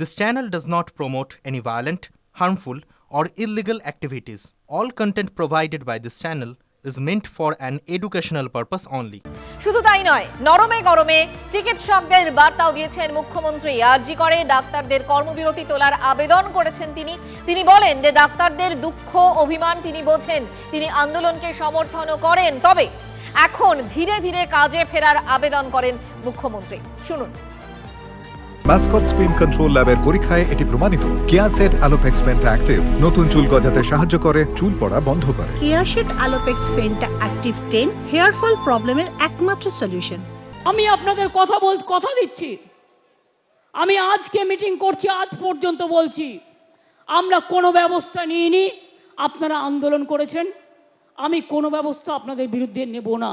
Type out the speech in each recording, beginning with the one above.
This channel does not promote any violent, harmful, or illegal activities. All content provided by this channel is meant for an educational purpose only. শুধু তাই নয় নরমে গরমে চিকিৎসকদের বার্তাও দিয়েছেন মুখ্যমন্ত্রী। আরজি করে ডাক্তারদের কর্মবিরতি তোলার আবেদন করেছেন তিনি। তিনি বলেন যে ডাক্তারদের দুঃখ অভিমান তিনি বোঝেন। তিনি আন্দোলনকে সমর্থনও করেন। তবে এখন ধীরে ধীরে কাজে ফেরার আবেদন করেন মুখ্যমন্ত্রী। শুনুন। মাস্কট স্পিন কন্ট্রোল ল্যাবের পরীক্ষায় এটি প্রমাণিত। Keyaseth alopex penta active. নতুন চুল গজাতে সাহায্য করে চুল পড়া বন্ধ করে। কেয়াশেড আলোপেক্স পেনটা অ্যাক্টিভ টেন হেয়ার ফল প্রবলেমের একমাত্র সলিউশন। আমি আপনাদের কথা বল কথা দিচ্ছি। আমি আজকে মিটিং করছি আজ পর্যন্ত বলছি। আমরা কোনো ব্যবস্থা নিইনি। আপনারা আন্দোলন করেছেন। আমি কোনো ব্যবস্থা আপনাদের বিরুদ্ধে নেব না।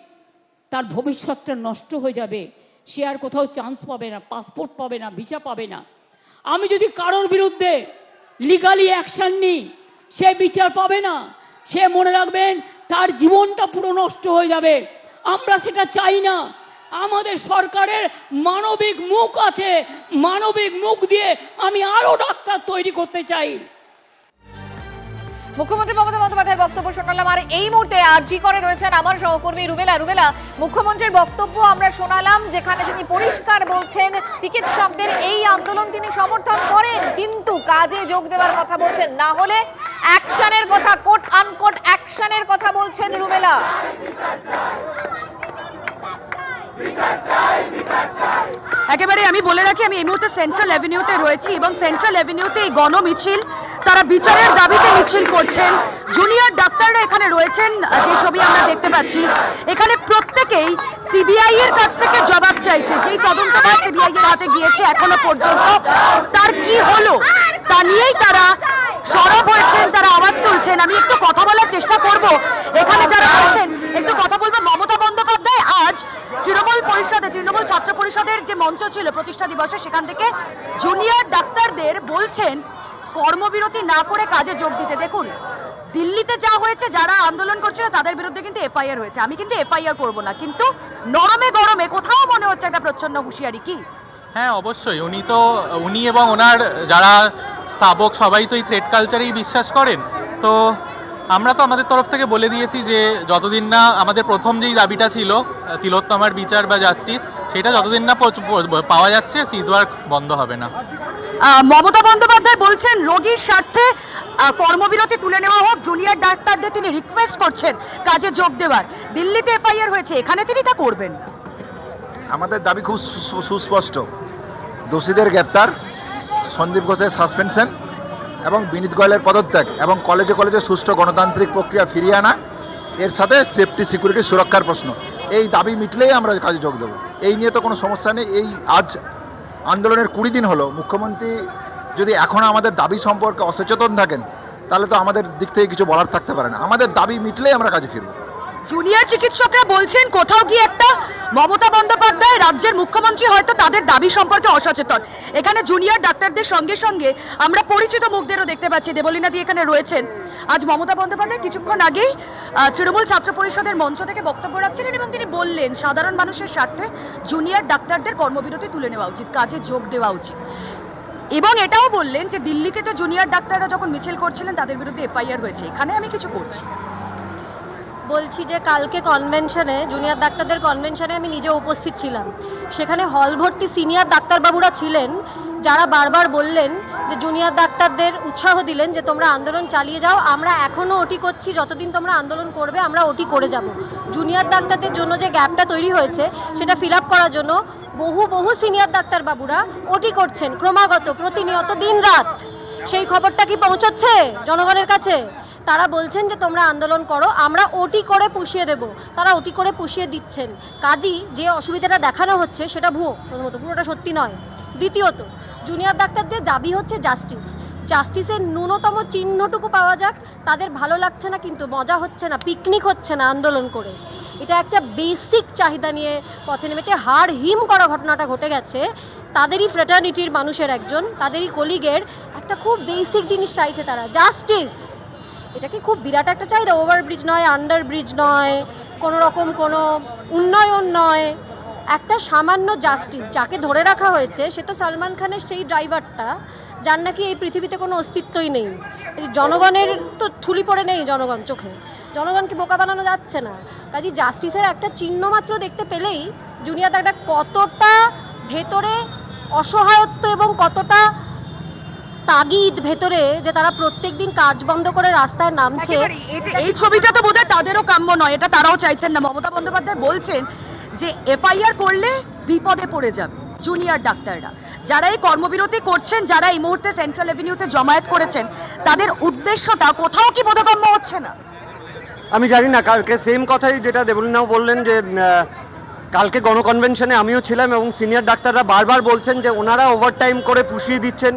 তার ভবিষ্যৎটা নষ্ট হয়ে যাবে। সে আর কোথাও চান্স পাবে না পাসপোর্ট পাবে না ভিসা পাবে না। আমি যদি কারোর বিরুদ্ধে লিগালি অ্যাকশন নিই, সে বিচার পাবে না। সে মনে রাখবেন, তার জীবনটা পুরো নষ্ট হয়ে যাবে। আমরা সেটা চাই না। আমাদের সরকারের মানবিক মুখ আছে। মানবিক মুখ দিয়ে আমি আরও ডাক্তার তৈরি করতে চাই। মুখ্যমন্ত্রী মমতা বন্দ্যোপাধ্যায়ের বক্তব্য শোনালাম। আর এই মুহূর্তে আরজি করে রয়েছেন আমার সহকর্মী রুবেলা। রুবেলা, মুখ্যমন্ত্রীর বক্তব্য আমরা শোনালাম, যেখানে তিনি পরিষ্কার বলছেন, চিকিৎসকদের এই আন্দোলন তিনি সমর্থন করেন, কিন্তু কাজে যোগ দেওয়ার কথা বলছেন। না হলে অ্যাকশনের কথা কোট আনকোট অ্যাকশনের কথা বলছেন রুবেলা। একেবারে আমি বলে রাখি, আমি এই মুহূর্তে সেন্ট্রাল অ্যাভিনিউতে রয়েছি এবং সেন্ট্রাল অ্যাভিনিউতে এই গণ মিছিল তারা বিচারের দাবিতে মিছিল করছেন। জুনিয়র ডাক্তাররা এখানে রয়েছেন, যে ছবি আমরা দেখতে পাচ্ছি। এখানে প্রত্যেকেই সিবিআই এর কাছ থেকে জবাব চাইছে। যেই তদন্তটা সিবিআই এর হাতে গিয়েছে এখনও পর্যন্ত, তার কি হলো, তা নিয়েই তারা সরব হয়েছেন, তারা আওয়াজ তুলছেন। আমি একটু কথা বলার চেষ্টা করব। এখানে যারা আছেন একটু কথা বলব মমতা বন্দ্যোপাধ্যায়। আজ তৃণমূল পরিষদে, তৃণমূল ছাত্র পরিষদের যে মঞ্চ ছিল, প্রতিষ্ঠা দিবসে, সেখান থেকে জুনিয়র ডাক্তারদের বলছেন কর্মবিরতি না করে কাজে যোগ দিতে। দেখুন, দিল্লিতে যা হয়েছে, যারা আন্দোলন করছিল, তাদের বিরুদ্ধে কিন্তু এফআইআর হয়েছে। আমি কিন্তু এফআইআর করব না, কিন্তু নরমে গরমে কোথাও মনে হচ্ছে একটা প্রচ্ছন্ন হুঁশিয়ারি কি? হ্যাঁ অবশ্যই। উনি তো, উনি এবং ওনার যারা স্থাপক সবাই তো এই থ্রেড কালচারেই বিশ্বাস করেন। তো আমরা তো আমাদের তরফ থেকে বলে দিয়েছি যে যতদিন না আমাদের প্রথম যেই দাবিটা ছিল তিলোত্তমার বিচার বা জাস্টিস সেটা যতদিন না পাওয়া যাচ্ছে সিজ ওয়ার্ক বন্ধ হবে না। মমতা বন্দ্যোপাধ্যায় বলছেন রোগীর স্বার্থে কর্মবিরতি তুলে নেওয়া হোক জুনিয়র ডাক্তারদের তিনি রিকোয়েস্ট করছেন কাজে যোগ দেওয়ার। দিল্লিতে এফআইআর হয়েছে এখানে তিনি তা করবেন। আমাদের দাবি খুব সুস্পষ্ট। দোষীদের গ্রেপ্তার সন্দীপ ঘোষের সাসপেনশন এবং বিনীত গোয়েলের পদত্যাগ এবং কলেজে কলেজে সুষ্ঠু গণতান্ত্রিক প্রক্রিয়া ফিরিয়ে আনা, এর সাথে সেফটি সিকিউরিটি সুরক্ষার প্রশ্ন। এই দাবি মিটলেই আমরা কাজে যোগ দেবো। এই নিয়ে তো কোনো সমস্যা নেই। এই আজ আন্দোলনের কুড়ি দিন হলো। মুখ্যমন্ত্রী যদি এখন আমাদের দাবি সম্পর্কে অসচেতন থাকেন, তাহলে তো আমাদের দিক থেকে কিছু বলার থাকতে পারে না। আমাদের দাবি মিটলেই আমরা কাজে ফিরবো। জুনিয়র চিকিৎসকরা বলছেন কোথাও গিয়ে একটা মমতা বন্দ্যোপাধ্যায় রাজ্যের মুখ্যমন্ত্রী হয়তো তাদের দাবি সম্পর্কে অসচেতন। এখানে জুনিয়র ডাক্তারদের সঙ্গে সঙ্গে আমরা পরিচিত মুখদেরও দেখতে পাচ্ছি। দেবলীনা এখানে রয়েছেন। আজ মমতা বন্দ্যোপাধ্যায় কিছুক্ষণ আগেই তৃণমূল ছাত্র পরিষদের মঞ্চ থেকে বক্তব্য রাখছিলেন এবং তিনি বললেন, সাধারণ মানুষের স্বার্থে জুনিয়র ডাক্তারদের কর্মবিরতি তুলে নেওয়া উচিত, কাজে যোগ দেওয়া উচিত। এবং এটাও বললেন যে, দিল্লিতে তো জুনিয়র ডাক্তাররা যখন মিছিল করছিলেন, তাদের বিরুদ্ধে এফআইআর হয়েছে। এখানে আমি কিছু করছি। বলছি যে কালকে কনভেনশনে জুনিয়র ডাক্তারদের কনভেনশনে আমি নিজে উপস্থিত ছিলাম। সেখানে হল ভর্তি সিনিয়র ডাক্তারবাবুরা ছিলেন, যারা বারবার বললেন যে জুনিয়র ডাক্তারদের উৎসাহ দিলেন যে তোমরা আন্দোলন চালিয়ে যাও। আমরা এখনও ওটি করছি, যতদিন তোমরা আন্দোলন করবে, আমরা ওটি করে যাব। জুনিয়র ডাক্তারদের জন্য যে গ্যাপটা তৈরি হয়েছে, সেটা ফিল করার জন্য বহু বহু সিনিয়র ডাক্তারবাবুরা ওটি করছেন। ক্রমাগত, প্রতিনিয়ত দিন রাত সেই খবরটা কি পৌঁছচ্ছে জনগণের কাছে? তারা বলছেন যে তোমরা আন্দোলন করো, আমরা ওটি করে পুষিয়ে দেব। তারা ওটি করে পুষিয়ে দিচ্ছেন। কাজী, যে অসুবিধাটা দেখানো হচ্ছে, সেটা ভুয়ো, প্রথমত। পুরোটা সত্যি নয়। দ্বিতীয়ত, জুনিয়র ডাক্তারদের দাবি হচ্ছে জাস্টিস, জাস্টিসের ন্যূনতম চিহ্নটুকু পাওয়া যাক, তাদের ভালো লাগছে না, কিন্তু মজা হচ্ছে না, পিকনিক হচ্ছে না আন্দোলন করে। এটা একটা বেসিক চাহিদা নিয়ে পথে নেমেছে, হাড় হিম করা ঘটনাটা ঘটে গেছে। তাদেরই ফ্রেটার্নিটির মানুষের একজন, তাদেরই কলিগের একটা খুব বেসিক জিনিস চাইছে তারা, জাস্টিস। এটা কি খুব বিরাট একটা চাহিদা। ওভারব্রিজ নয় আন্ডার ব্রিজ নয়, কোনো রকম কোনো উন্নয়ন নয়। একটা সামান্য জাস্টিস যাকে ধরে রাখা হয়েছে, সে তো সালমান খানের সেই ড্রাইভারটা যার নাকি এই পৃথিবীতে কোনো অস্তিত্বই নেই। জনগণের তো থুলি পড়ে নেই জনগণ চোখে। জনগণকে বোকা বানানো যাচ্ছে না? কাজে জাস্টিসের একটা চিহ্ন মাত্র দেখতে পেলেই জুনিয়র দাগটা কতটা ভেতরে অসহায়ত্ব এবং কতটা তাগিদ ভেতরে যে তারা প্রত্যেকদিন কাজ বন্ধ করে রাস্তায় নামছে। এই ছবিটা তো বোধহয় তাদেরও কাম্য নয় এটা তারাও চাইছেন না। মমতা বন্দ্যোপাধ্যায় বলছেন যে এফআইআর করলে বিপদে পড়ে যাবে জুনিয়র ডাক্তাররা। যারা এই কর্মবিরতি করছেন যারা এই মুহূর্তে সেন্ট্রাল এভিনিউতে জমায়েত করেছেন তাদের উদ্দেশ্যটা কোথাও কি বোধগম্য হচ্ছে না? আমি জানি না কালকে সেম কথাই যেটা দেবলীনাও বললেন যে কালকে গণকনভেনশনে আমিও ছিলাম এবং সিনিয়র ডাক্তাররা বারবার বলছেন যে ওনারা ওভারটাইম করে পুষিয়ে দিচ্ছেন।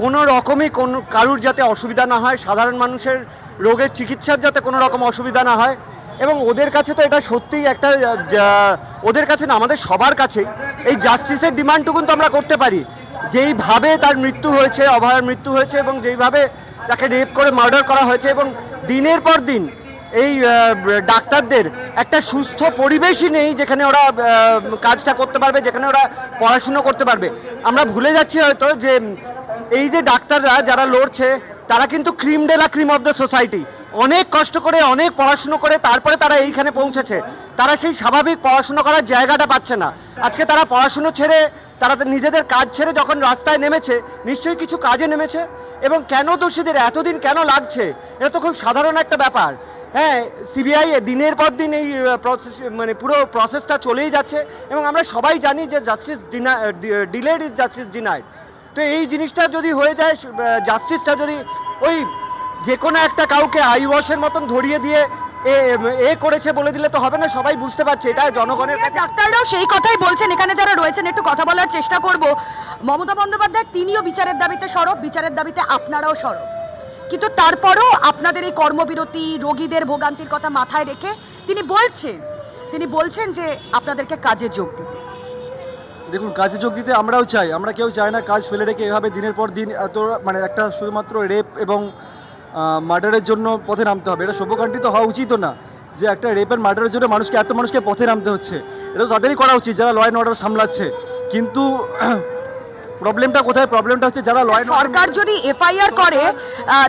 কোনো রকমই কোনো কারুর যাতে অসুবিধা না হয়, সাধারণ মানুষের রোগের চিকিৎসার যাতে কোনো রকম অসুবিধা না হয়। এবং ওদের কাছে তো এটা সত্যিই একটা ওদের কাছে না, আমাদের সবার কাছেই। এই জাস্টিসের ডিমান্ডটুকু তো আমরা করতে পারি। যেইভাবে তার মৃত্যু হয়েছে, অভয়ের মৃত্যু হয়েছে এবং যেইভাবে তাকে রেপ করে মার্ডার করা হয়েছে এবং দিনের পর দিন এই ডাক্তারদের একটা সুস্থ পরিবেশই নেই যেখানে ওরা কাজটা করতে পারবে, যেখানে ওরা পড়াশুনো করতে পারবে। আমরা ভুলে যাচ্ছি হয়তো যে এই যে ডাক্তাররা যারা লড়ছে, তারা কিন্তু cream de la cream of the society অনেক কষ্ট করে, অনেক পড়াশুনো করে, তারপরে তারা এইখানে পৌঁছেছে। তারা সেই স্বাভাবিক পড়াশুনো করার জায়গাটা পাচ্ছে না। আজকে তারা পড়াশুনো ছেড়ে, তারা নিজেদের কাজ ছেড়ে যখন রাস্তায় নেমেছে, নিশ্চয়ই কিছু কাজে নেমেছে। এবং কেন দোষীদের এতদিন কেন লাগছে? এটা তো খুব সাধারণ একটা ব্যাপার। হ্যাঁ সিবিআই দিনের পর দিন এই প্রসেস মানে পুরো প্রসেসটা চলেই যাচ্ছে। এবং আমরা সবাই জানি যে জাস্টিস ডিনা ডিলেড ইজ জাস্টিস ডিনাইড তো এই জিনিসটা যদি হয়ে যায় জাস্টিসটা যদি ওই যে কোনো একটা কাউকে আই ওয়াশের মতন ধরিয়ে দিয়ে এ এ করেছে বলে দিলে তো হবে না, সবাই বুঝতে পারছে, এটা জনগণের ডাক্তাররাও সেই কথাই বলছেন। এখানে যারা রয়েছেন, একটু কথা বলার চেষ্টা করব। মমতা বন্দ্যোপাধ্যায় তিনিও বিচারের দাবিতে সরব, বিচারের দাবিতে আপনারাও সরব। কিন্তু তারপরও আপনাদের এই কর্মবিরতি, রোগীদের ভোগান্তির কথা মাথায় রেখে তিনি বলছেন তিনি বলছেন যে আপনাদেরকে কাজে যোগ দিতে। দেখুন কাজে যোগ দিতে আমরাও চাই। আমরা কেউ চাই না কাজ ফেলে রেখে এভাবে দিনের পর দিন এত মানে একটা শুধুমাত্র রেপ এবং মার্ডারের জন্য পথে নামতে হবে। এটা সভ্যকাণ্ডিত হওয়া উচিত না যে একটা রেপের মার্ডারের জন্য মানুষকে, এত মানুষকে পথে নামতে হচ্ছে। এটা তো তাদেরই করা উচিত যারা ল অ্যান্ড অর্ডার সামলাচ্ছে। কিন্তু প্রবলেমটা কোথায়? প্রবলেমটা হচ্ছে যারা ল অ্যান্ড সরকার যদি এফআইআর করে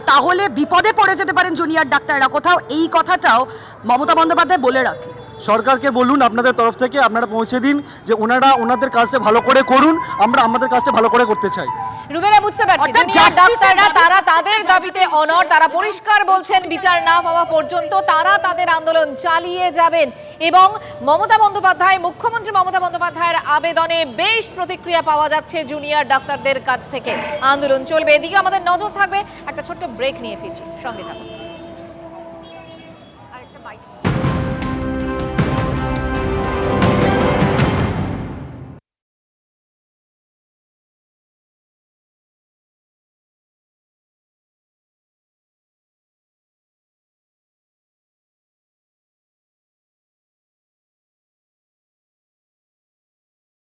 তাহলে বিপদে পড়ে যেতে পারেন জুনিয়র ডাক্তাররা। কোথাও এই কথাটাও মমতা বন্দ্যোপাধ্যায় বলে রাখে সরকারকে বলুন আপনাদের তরফ থেকে আপনারা পৌঁছে দিন যে ওনারা ওনাদের কাজটা ভালো করে করুন আমরা আমাদের কাজটা ভালো করে করতে চাই। বুঝতে পারছি ডাক্তাররা তারা তাদের দাবিতে অনর তারা পরিষ্কার বলছেন বিচার না পাওয়া পর্যন্ত তারা তাদের আন্দোলন চালিয়ে যাবেন। এবং মমতা বন্দ্যোপাধ্যায় মুখ্যমন্ত্রী মমতা বন্দ্যোপাধ্যায়ের আবেদনে বেশ প্রতিক্রিয়া পাওয়া যাচ্ছে জুনিয়র ডাক্তারদের কাছ থেকে। আন্দোলন চলবে এদিকে আমাদের নজর থাকবে। একটা ছোট্ট ব্রেক নিয়ে ফিরছি সঙ্গে থাকুন।